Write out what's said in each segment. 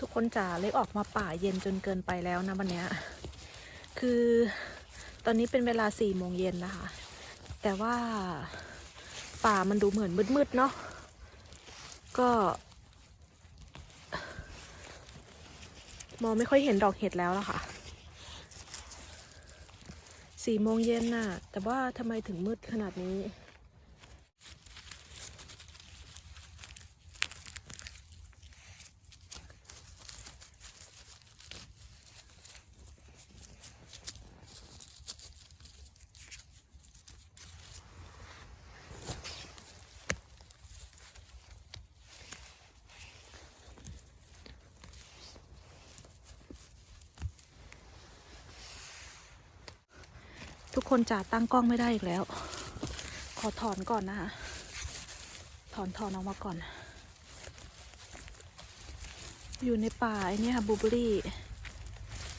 ทุกคนจ๋าเล็กออกมาป่าเย็นจนเกินไปแล้วนะวันเนี้ยคือตอนนี้เป็นเวลาสี่โมงเย็นนะคะ แต่ว่าป่ามันดูเหมือนมืดๆเนาะก็มองไม่ค่อยเห็นดอกเห็ดแล้วล่ะค่ะสี่โมงเย็นน่ะ แต่ว่าทำไมถึงมืดขนาดนี้ คนจ๋าตั้งกล้องไม่ได้อีกแล้ว ขอถอนก่อนนะคะถอนถอนออกมาก่อน อยู่ในป่าไอ้เนี่ยค่ะบูเบอรี่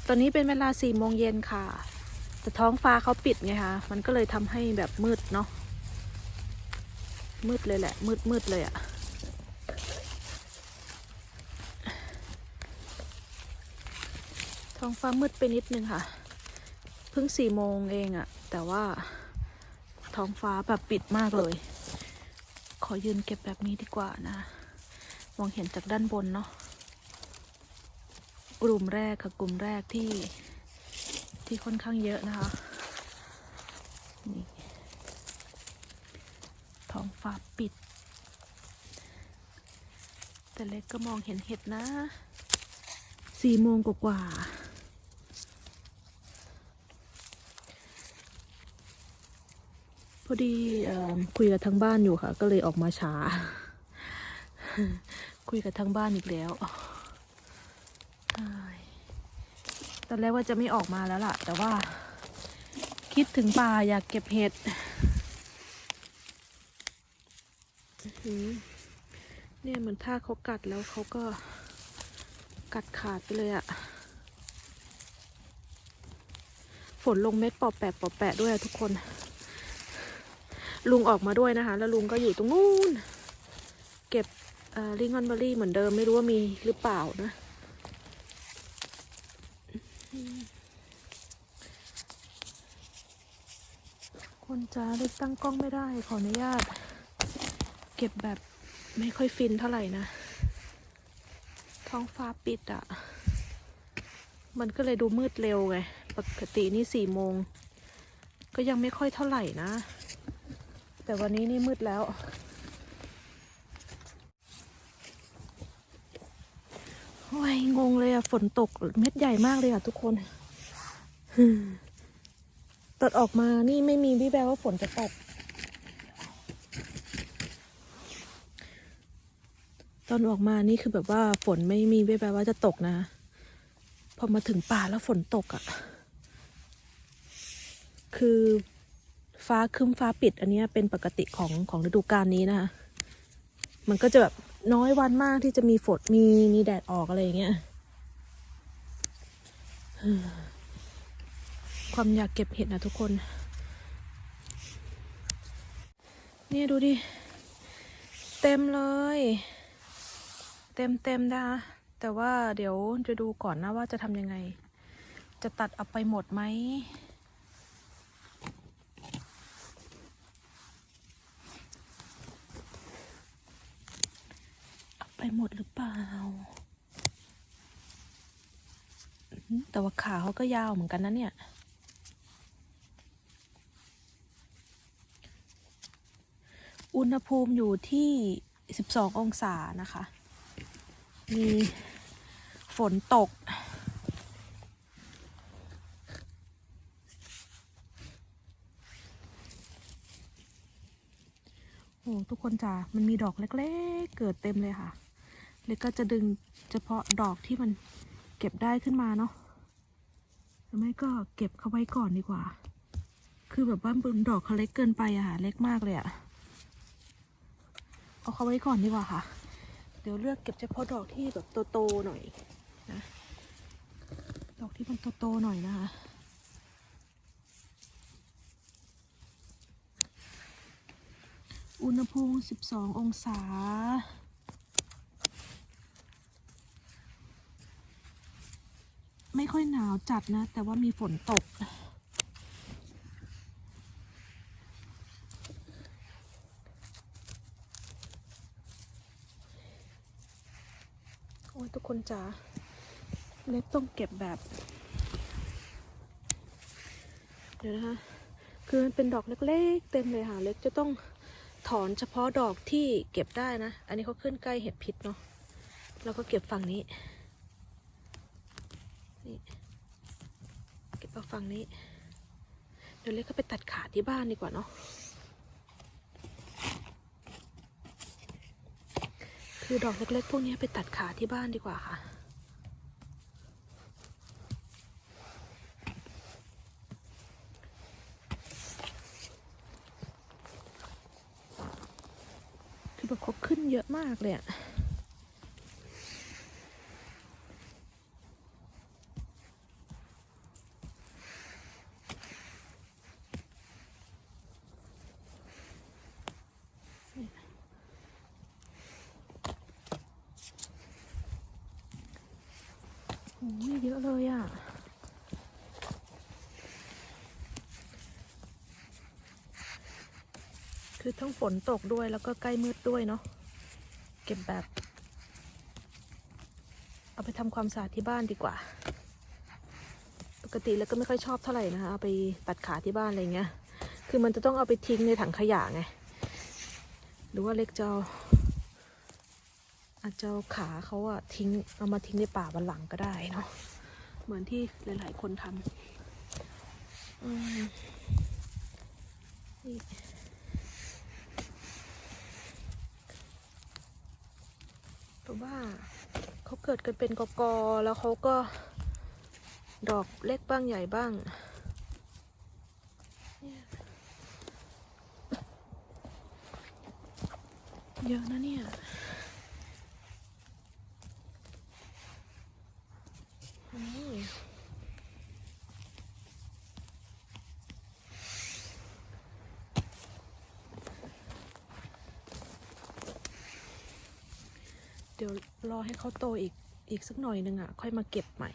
ตอนนี้เป็นเวลาสี่โมงเย็นค่ะ แต่ท้องฟ้าเขาปิดไงคะ มันก็เลยทำให้แบบมืดเนาะ มืดเลยแหละ มืดมืดเลยอะท้องฟ้ามืดไปนิดนึงค่ะ เพิ่งสี่โมงเองอะ แต่ว่าท้องฟ้าแบบปิดมากเลย ขอยืนเก็บแบบนี้ดีกว่านะ มองเห็นจากด้านบนเนาะ กลุ่มแรกค่ะกลุ่มแรกที่ที่ค่อนข้างเยอะนะคะนี่ท้องฟ้าปิด แต่เล็กก็มองเห็นเห็ดนะสี่โมงกว่าๆ พอดีเอิ่มคุยกับทางบ้านอยู่ค่ะ ก็เลยออกมาช้า คุยกับทางบ้านอีกแล้วอ้ายตอนแรกว่าจะไม่ออกมาแล้วล่ะ แต่ว่า คิดถึงป่าอยากเก็บเห็ดอื้อหือเนี่ยเหมือนถ้าเขากัดแล้วเขาก็กัดขาดไปเลยอะฝนลงเม็ดปอบแปะปอบแปะด้วยอะทุกคน ลุงออกมาด้วยนะคะ แล้วลุงก็อยู่ตรงนู้น เก็บลิงกอนเบอรี่เหมือนเดิมไม่รู้ว่ามีหรือเปล่านะ คนจ้าเล็กตั้งกล้องไม่ได้ขออนุญาต เก็บแบบไม่ค่อยฟินเท่าไหร่นะ ท้องฟ้าปิดอะ่ะ มันก็เลยดูมืดเร็วไง ปกตินี่สี่โมง ก็ยังไม่ค่อยเท่าไหร่นะ แต่วันนี้นี่มืดแล้ว โอ้ย งงเลยอะฝนตกเม็ดใหญ่มากเลยอะทุกคนตอนออกมานี่ไม่มีวิแววว่าฝนจะตก ตอนออกมานี่คือแบบว่าฝนไม่มีวิแววว่าจะตกนะ พอมาถึงป่าแล้วฝนตกอะคือ ฟ้าคึ้มฟ้าปิด อันนี้เป็นปกติของของฤดูกาลนี้นะคะ มันก็จะแบบน้อยวันมากที่จะมีฝนมีมีแดดออกอะไรอย่างเงี้ยความอยากเก็บเห็ดนะทุกคน เนี่ยดูดิ เต็มเลย เต็มเต็มนะแต่ว่าเดี๋ยวจะดูก่อนนะว่าจะทำยังไง จะตัดเอาไปหมดไหม เอาไป หมดหรือเปล่า แต่ว่าขาเขาก็ยาวเหมือนกันนะเนี่ย อุณหภูมิอยู่ที่ 12 องศานะคะ มีฝนตกโอ้ทุกคนจ๋ามันมีดอกเล็ก ๆ เกิดเต็มเลยค่ะ เล็กก็จะดึงเฉพาะดอกที่มันเก็บได้ขึ้นมาเนาะหรือไม่ก็เก็บเขาไว้ก่อนดีกว่า คือแบบว่าบนดอกเขาเล็กเกินไปอะค่ะ เล็กมากเลยอะเอาเขาไว้ก่อนดีกว่าค่ะ เดี๋ยวเลือกเก็บเฉพาะดอกที่แบบโตๆหน่อยนะ ดอกที่มันโตๆหน่อยนะคะอุณหภูมิ 12 องศา ค่อยหนาวจัดนะ แต่ว่ามีฝนตก โอ้ยทุกคนจ๋าเล็กต้องเก็บแบบ เดี๋ยวนะคะ คือมันเป็นดอกเล็กๆ เต็มเลยค่ะ เล็กจะต้องถอนเฉพาะดอกที่เก็บได้นะ อันนี้เขาขึ้นใกล้เห็ดพิษเนาะ แล้วก็เก็บฝั่งนี้ เก็บเอา ฝั่งนี้ เดี๋ยวเล็กก็ไปตัดขาที่บ้านดีกว่าเนาะคือดอกเล็กๆพวกนี้ไปตัดขาที่บ้านดีกว่าค่ะ คือแบบเขาขึ้นเยอะมากเลยอะโอ้ยเยอะเลยอะคือทั้ง ฝนตกด้วยแล้วก็ใกล้มืดด้วยเนาะเก็บแบบ เอาไปทำความสะอาดที่บ้านดีกว่า ปกติแล้วก็ไม่ค่อยชอบเท่าไหร่นะคะเอาไปตัดขาที่บ้านอะไรเงี้ยคือมันจะต้องเอาไปทิ้งในถังขยะไงหรือว่าเล็กจะเอาอาจจะเอาขาเขาอะทิ้งเอามาทิ้งในป่าวันหลังก็ได้เนาะเหมือนที่หลาย ๆ คนทำอืมนี่ พราะว่าเขาเกิดกันเป็นกกอแล้วเขาก็ดอกเล็กบ้างใหญ่บ้าง เยอะนะเนี่ยอืมเดี๋ยวรอให้เขาโตอีกอีกสักหน่อยหนึ่งอะ ค่อยมาเก็บใหม่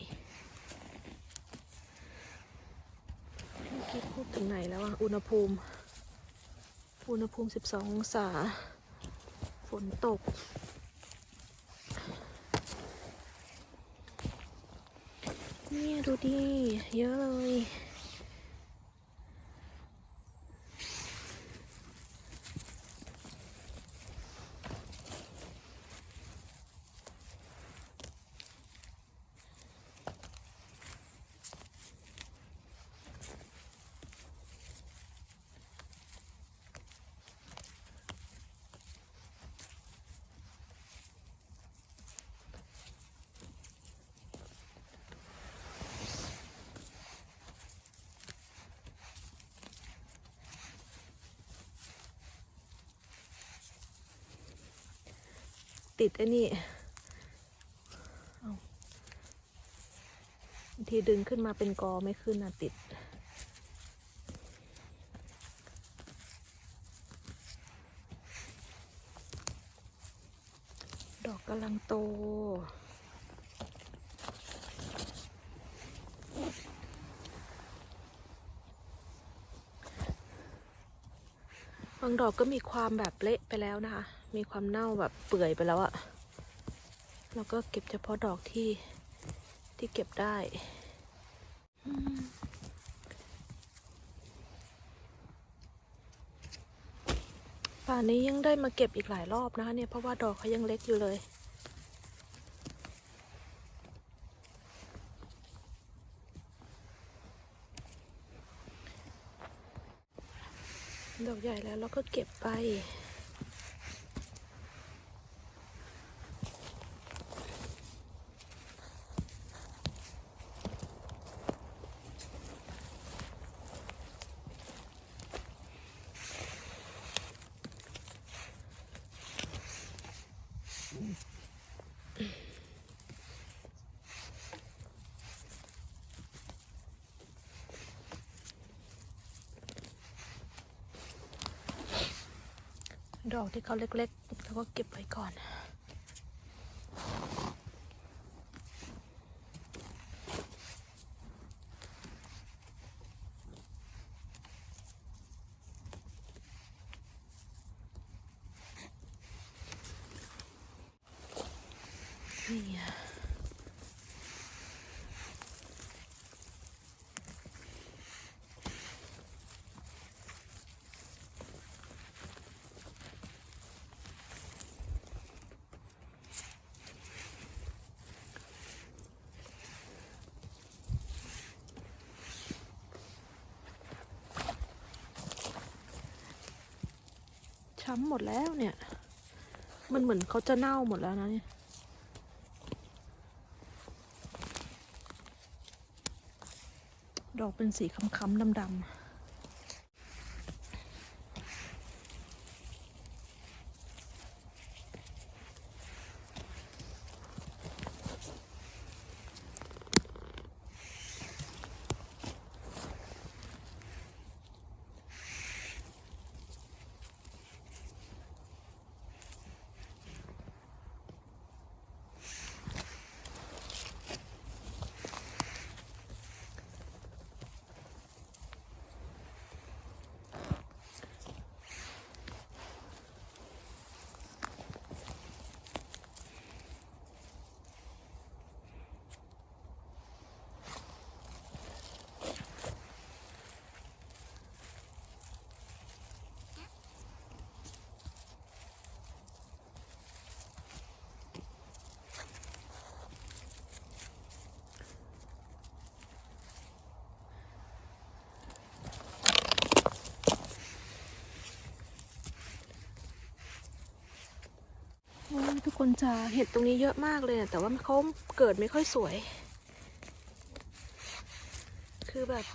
เมื่อกี้พูดถึงไหนแล้วอะอุณหภูมิ อุณหภูมิ 12 องศา ฝนตก เนี่ยดูดิ เยอะเลย ติดไอ้นี่บางทีดึงขึ้นมาเป็นกอไม่ขึ้นนะติด ดอกกำลังโตบางดอกก็มีความแบบเละไปแล้วนะคะ มีความเน่าแบบเปื่อยไปแล้วอะแล้วก็เก็บเฉพาะดอกที่ที่เก็บได้ป่านนี้ยังได้มาเก็บอีกหลายรอบนะคะเนี่ยเพราะว่าดอกเขายังเล็กอยู่เลยดอกใหญ่แล้วเราก็เก็บไป ดอกที่เขาเล็กๆเราก็เก็บไว้ก่อน ช้ำหมดแล้วเนี่ย มันเหมือนเขาจะเน่าหมดแล้วนะเนี่ยดอกเป็นสีค้ำๆดำๆ คนจะเห็ดตรงนี้เยอะมากเลยนะแต่ว่าเขาเกิดไม่ค่อยสวย คือแบบ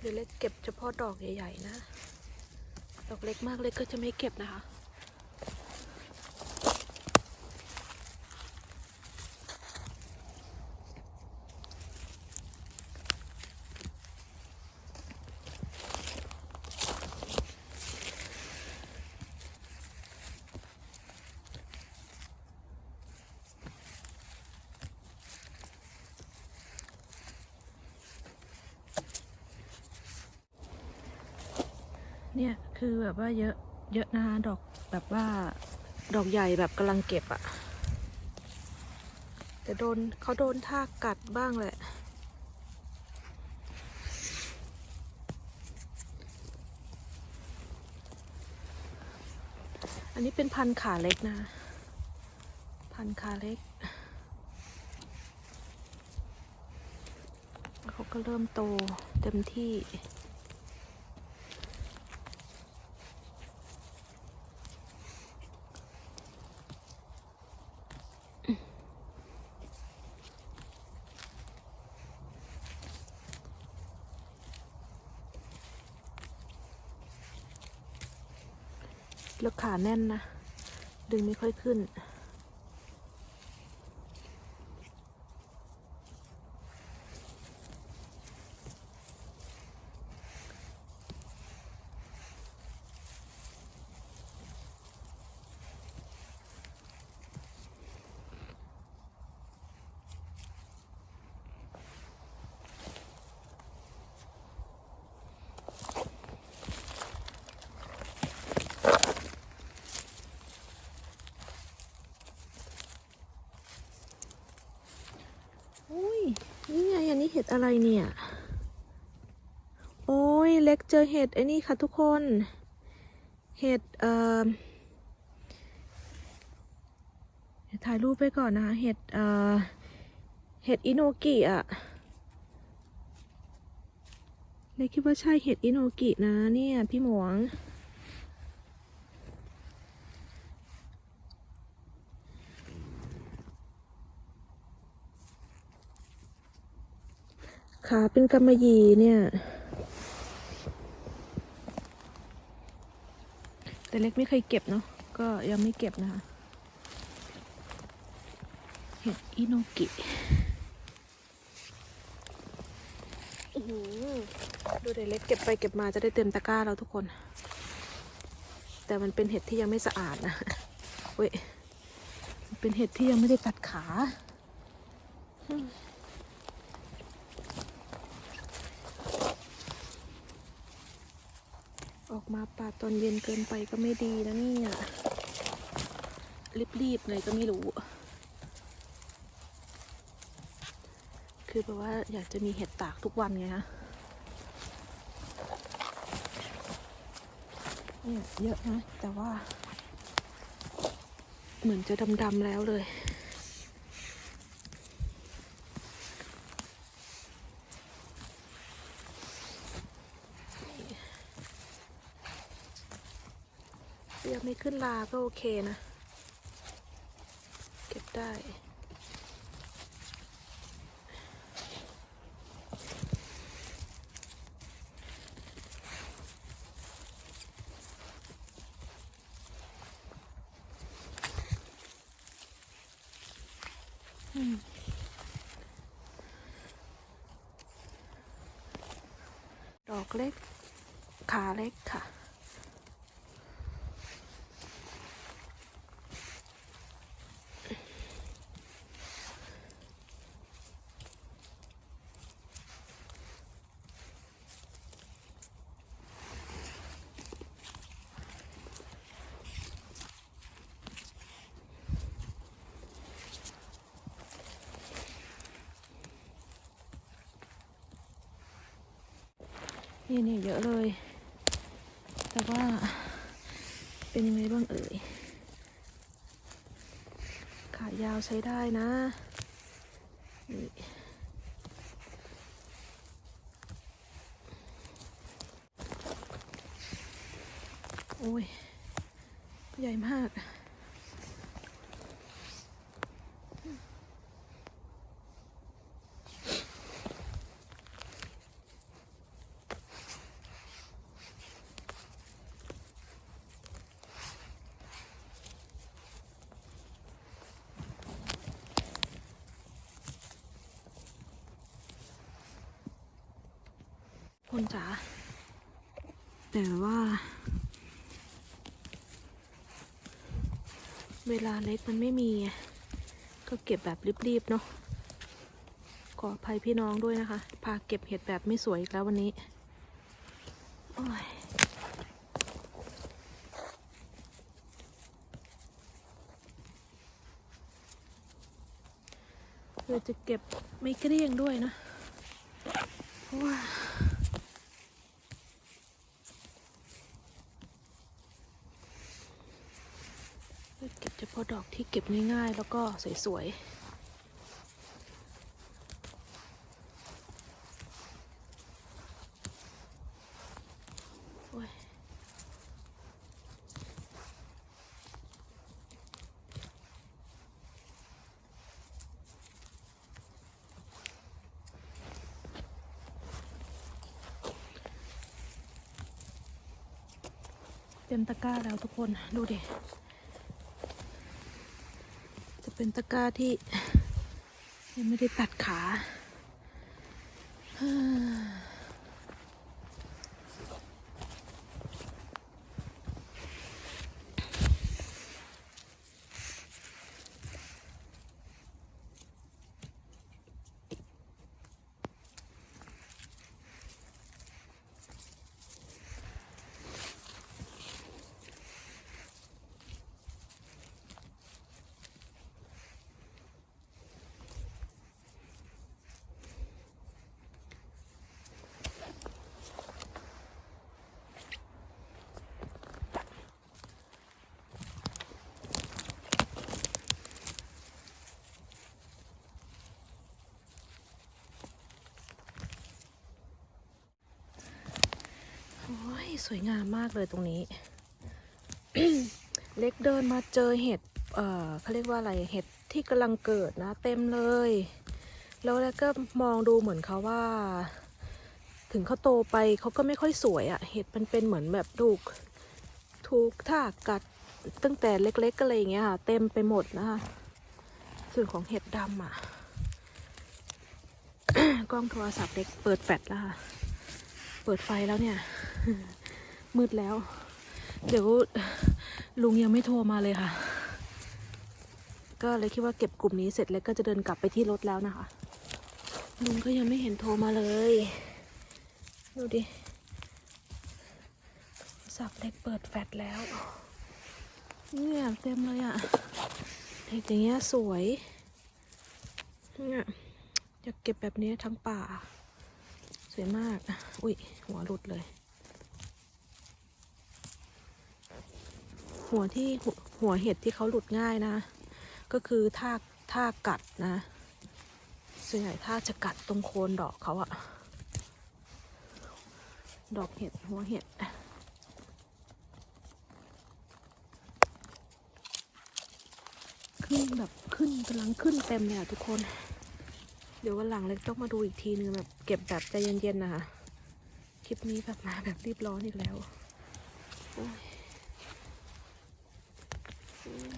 เดี๋ยวเล็กเก็บเฉพาะดอกใหญ่ๆนะ ดอกเล็กมากเล็กก็จะไม่เก็บนะคะ เนี่ยคือแบบว่าเยอะเยอะนะดอกแบบว่าดอกใหญ่แบบกำลังเก็บอะแต่โดนเขาโดนทากกัดบ้างแหละ อันนี้เป็นพันขาเล็กนะ พันขาเล็กเขาก็เริ่มโตเต็มที่ แล้วขาแน่นนะ ดึงไม่ค่อยขึ้น อุ้ย นี่ไง อันนี้ เห็ดอะไรเนี่ย โอ้ยเล็กเจอเห็ดไอ้นี่ค่ะทุกคน เห็ดเอ่อถ่ายรูปไปก่อนนะคะ เห็ดเอ่อเห็ดอิโนกิอะเล็กคิดว่าใช่เห็ดอิโนกินะเนี่ยพี่หมวง ขาเป็นกำมะหยี่เนี่ย แต่เล็กไม่เคยเก็บเนาะก็ยังไม่เก็บนะคะ เห็ดอิโนกิอื้อหือดูเด็กเล็กเก็บไปเก็บมาจะได้เต็มตะกร้าแล้วทุกคน แต่มันเป็นเห็ดที่ยังไม่สะอาดนะเว้ยเป็นเห็ดที่ยังไม่ได้ตัดขา ออกมาป่าดตอนเย็นเกินไปก็ไม่ดีนะเนี่ยรีบๆไงก็ไม่รู้ คือแบบว่าอยากจะมีเห็ดตากทุกวันไงฮะเนี่ยเยอะนะ แต่ว่า เหมือนจะดำๆแล้วเลย ยังไม่ขึ้นลาก็โอเคนะ เก็บได้ นี่เนี่ยเยอะเลย แต่ว่าเป็นยังไงบ้างเอ่ย ขายาวใช้ได้นะนี่โอ้ย ใหญ่มาก คนจ๋า แต่ว่า เวลาเล็กมันไม่มี ก็เก็บแบบรีบๆเนาะขออภัยพี่น้องด้วยนะคะ พาเก็บเห็ดแบบไม่สวยอีกแล้ววันนี้โอ้ยเราจะเก็บไม่เกลี้ยงด้วยนะ เพราะว่า เก็บเฉพาะดอก ที่เก็บง่ายๆ แล้วก็สวยๆเต็มตะกร้าแล้วทุกคนดูดิ เป็นตะกร้าที่ ยังไม่ได้ตัดขา โอ้ย สวยงามมากเลยตรงนี้ เล็กเดินมาเจอเห็ดเอ่อเขาเรียกว่าอะไรเห็ดที่กำลังเกิดนะเต็มเลย แล้วแล้วก็มองดูเหมือนเขาว่า ถึงเขาโตไปเขาก็ไม่ค่อยสวยอะ่ะเห็ดมันเป็นเหมือนแบบถูกถูกท่ากัดตั้งแต่เล็กๆก็เลยอย่างเงี้ยค่ะเต็มไปหมดนะคะส่วนของเห็ดดำอะกล้องโทรศัพท์เล็กเปิดแฟลชแล้วค่ะ เปิดไฟแล้วเนี่ย มืดแล้ว เดี๋ยวลุงยังไม่โทรมาเลยค่ะ ก็เลยคิดว่าเก็บกลุ่มนี้เสร็จแล้วก็จะเดินกลับไปที่รถแล้วนะคะ ลุงก็ยังไม่เห็นโทรมาเลย ดูดิศัพท์เล็กเปิดแฟลชแล้วเนี่ยเต็มเลยอะ่ะเห็ดอย่างเงี้ยสวยเนี่ยอยากเก็บแบบนี้ทั้งป่า สวยมาก อุ้ยหัวหลุดเลย หัวที่หัวเห็ดที่เขาหลุดง่ายนะ ก็คือถ้าถ้ากัดนะส่วนใหญ่ถ้าจะกัดตรงโคนดอกเขาอะดอกเห็ดหัวเห็ดขึ้นแบบขึ้นกำลังขึ้นเต็มเลยอะทุกคน เดี๋ยววันหลังเล็กต้องมาดูอีกทีนึงแบบเก็บแบบใจเย็นๆนะคะคลิปนี้แบบมาแบบรีบร้อนอีกแล้วโอ้ยอืม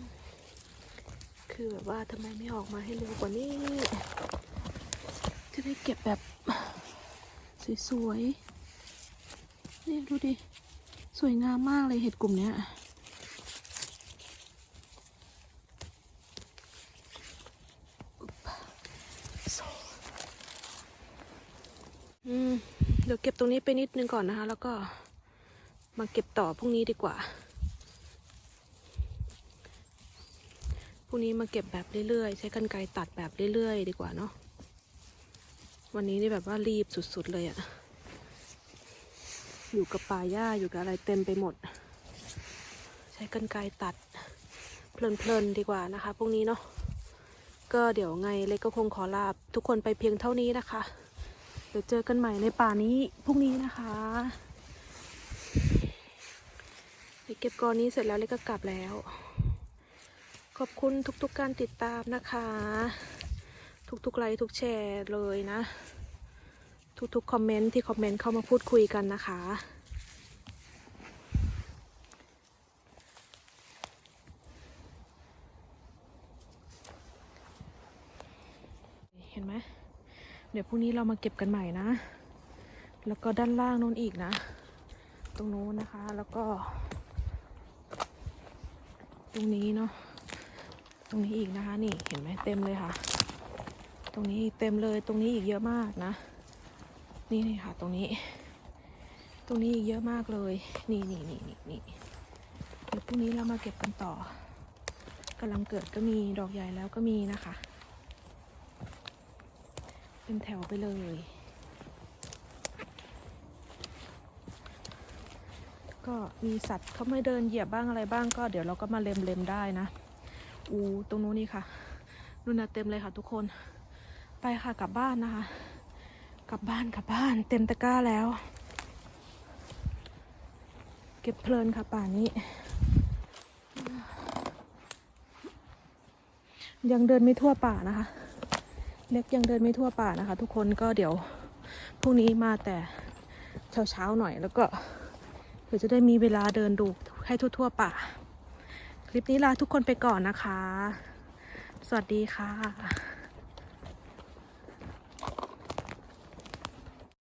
คือแบบว่าทำไมไม่ออกมาให้เร็วกว่านี้ จะได้เก็บแบบสวยๆนี่ดูดิ สวยงามมากเลยเห็ดกลุ่มเนี้ยอืมเดี๋ยวเก็บตรงนี้ไปนิดนึงก่อนนะคะ แล้วก็มาเก็บต่อพรุ่งนี้ดีกว่า พรุ่งนี้มาเก็บแบบเรื่อยๆ ใช้กรรไกรตัดแบบเรื่อยๆ ดีกว่าเนาะ วันนี้นี่แบบว่ารีบสุดๆเลยอะอยู่กับป่าหญ้าอยู่กับอะไรเต็มไปหมด ใช้กรรไกรตัดเพลินๆดีกว่านะคะพรุ่งนี้เนาะ ก็เดี๋ยวไงเล็กก็คงขอลาทุกคนไปเพียงเท่านี้นะคะ เดี๋ยวเจอกันใหม่ในป่านี้พรุ่งนี้นะคะเดี๋ยวเก็บกอนี้เสร็จแล้วเล็กก็กลับแล้ว ขอบคุณทุกๆการติดตามนะคะ ทุกๆไลค์ทุกแชร์เลยนะ ทุกๆคอมเมนต์ที่คอมเมนต์เข้ามาพูดคุยกันนะคะ เห็นไหมเดี๋ยวพรุ่งนี้เรามาเก็บกันใหม่นะ แล้วก็ด้านล่างโน้นอีกนะ ตรงโน้นนะคะแล้วก็ ตรงนี้เนาะ ตรงนี้อีกนะคะ นี่เห็นไหมเต็มเลยค่ะ ตรงนี้เต็มเลยตรงนี้อีกเยอะมากนะ นี่นี่ค่ะ ตรงนี้ ตรงนี้อีกเยอะมากเลย นี่นี่นี่นี่นี่เดี๋ยวพรุ่งนี้เรามาเก็บกันต่อกำลังเกิดก็มีดอกใหญ่แล้วก็มีนะคะ เป็นแถวไปเลยก็มีสัตว์เขาไม่เดินเหยียบบ้างอะไรบ้างก็เดี๋ยวเราก็มาเล็มเล็มๆได้นะ อูตรงนู้นนี่ค่ะนู่นนะเต็มเลยค่ะทุกคน ไปค่ะกลับบ้านนะคะ กลับบ้านกลับบ้าน เต็มตะกร้าแล้ว เก็บเพลินค่ะป่านี้ ยังเดินไม่ทั่วป่านะคะ เล็กยังเดินไม่ทั่วป่านะคะ ทุกคนก็เดี๋ยวพรุ่งนี้มาแต่เช้าเช้าๆหน่อยแล้วก็เดี๋ยวจะได้มีเวลาเดินดูให้ทั่ว ๆ ป่า คลิปนี้ลาทุกคนไปก่อนนะคะ สวัสดีค่ะ